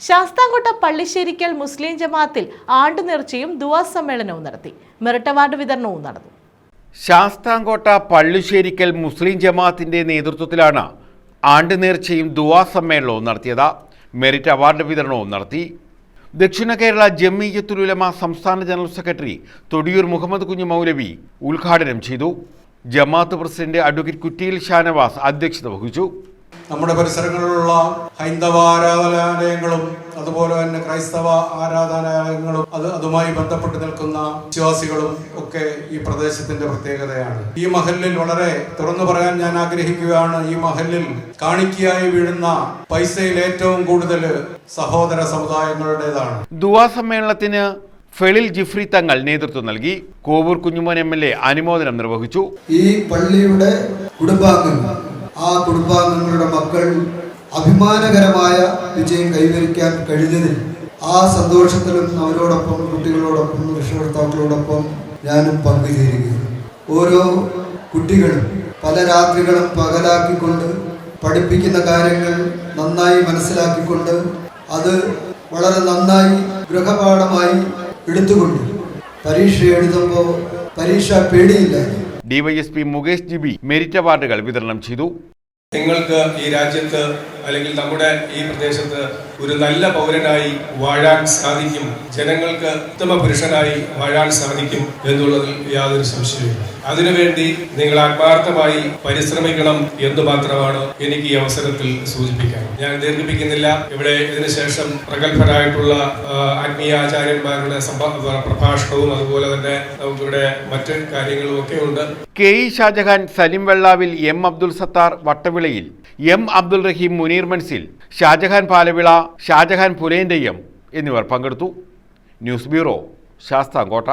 ശാസ്താംകോട്ട പള്ളിശ്ശേരിക്കൽ മുസ്ലിം ജമാഅത്തിൽ ആണ്ടുനേർച്ചയും ദുവാ സമ്മേളനവും നടത്തി. മെറിറ്റ് അവാർഡ് വിതരണവും നടന്നു. ശാസ്താംകോട്ട പള്ളിശ്ശേരിക്കൽ മുസ്ലിം ജമാഅത്തിന്റെ നേതൃത്വത്തിലാണ് ആണ്ടു നേർച്ചയും ദുവാ സമ്മേളനവും നടത്തിയത്. മെറിറ്റ് അവാർഡ് വിതരണവും നടത്തി. ദക്ഷിണ കേരള ജമ്മിയത്തുലുലമ സംസ്ഥാന ജനറൽ സെക്രട്ടറി തൊടിയൂർ മുഹമ്മദ് കുഞ്ഞു മൗലവി ഉദ്ഘാടനം ചെയ്തു. ജമാഅത്ത് പ്രസിഡന്റ് അഡ്വക്കേറ്റ് കുറ്റിയിൽ ഷാനവാസ് അധ്യക്ഷത വഹിച്ചു. നമ്മുടെ പരിസരങ്ങളിലുള്ള ഹൈന്ദവ ആരാധനാലയങ്ങളും അതുപോലെ തന്നെ ക്രൈസ്തവ ആരാധനാലയങ്ങളും അത് അതുമായി ബന്ധപ്പെട്ട് നിൽക്കുന്ന വിശ്വാസികളും ഒക്കെ ഈ പ്രദേശത്തിന്റെ പ്രത്യേകതയാണ്. ഈ മഹലിൽ വളരെ തുറന്നു പറയാൻ ഞാൻ ആഗ്രഹിക്കുകയാണ്. ഈ മഹലിൽ കാണിക്കയായി വീഴുന്ന പൈസയിൽ ഏറ്റവും കൂടുതൽ സഹോദര സമുദായങ്ങളുടേതാണ്. ദുവാ സമ്മേളനത്തിന് ഫെളിൽ ജിഫ്രി തങ്ങൾ നേതൃത്വം നൽകി. Kovoor Kunjumon M L A അനുമോദനം നിർവഹിച്ചു. ഈ പള്ളിയുടെ കുടുംബാംഗങ്ങൾ ആ കുടുംബാംഗങ്ങളുടെ മക്കൾ അഭിമാനകരമായ വിജയം കൈവരിക്കാൻ കഴിഞ്ഞതിൽ ആ സന്തോഷത്തിലും അവരോടൊപ്പം കുട്ടികളോടൊപ്പം രക്ഷകർത്താക്കളോടൊപ്പം ഞാനും പങ്കുചേരുകയാണ്. ഓരോ കുട്ടികളും പല രാത്രികളും പകലാക്കിക്കൊണ്ട് പഠിപ്പിക്കുന്ന കാര്യങ്ങൾ നന്നായി മനസ്സിലാക്കിക്കൊണ്ട് അത് വളരെ നന്നായി ഗൃഹപാഠമായി എടുത്തുകൊണ്ട് പരീക്ഷ എഴുതുമ്പോൾ പരീക്ഷ പേടിയില്ലായിരുന്നു ഡിവൈഎസ്പി മുകേഷ് ജിബി മെരിറ്റ് അവാർഡുകൾ വിതരണം ചെയ്തു. നിങ്ങൾക്ക് ഈ രാജ്യത്ത് അല്ലെങ്കിൽ നമ്മുടെ ഈ പ്രദേശത്ത് ഒരു നല്ല പൗരനായി വാഴാൻ സാധിക്കും. ജനങ്ങൾക്ക് ഉത്തമ പുരുഷനായി വാഴാൻ സാധിക്കും എന്നുള്ളതിൽ യാതൊരു സംശയവുമില്ല. അതിനുവേണ്ടി നിങ്ങൾ ആത്മാർത്ഥമായി പരിശ്രമിക്കണം എന്ന് മാത്രമാണ് എനിക്ക് ഈ അവസരത്തിൽ സൂചിപ്പിക്കാൻ. ഞാൻ ദീർഘിപ്പിക്കുന്നില്ല. ഇവിടെ ഇതിനുശേഷം പ്രഗത്ഭരായിട്ടുള്ള ആത്മീയ ആചാര്യന്മാരുടെ പ്രഭാഷണവും അതുപോലെ തന്നെ നമുക്കിവിടെ മറ്റ് കാര്യങ്ങളും ഒക്കെ ഉണ്ട്. K E Shajahan Salim Vellavil M Abdul Sathar Vattavilayil. M Abdul Rahim Muneer Manzil Shajahan Palavila Shajahan പുലേന്റെയ്യം എന്നിവർ പങ്കെടുത്തു. News bureau Sasthamkotta.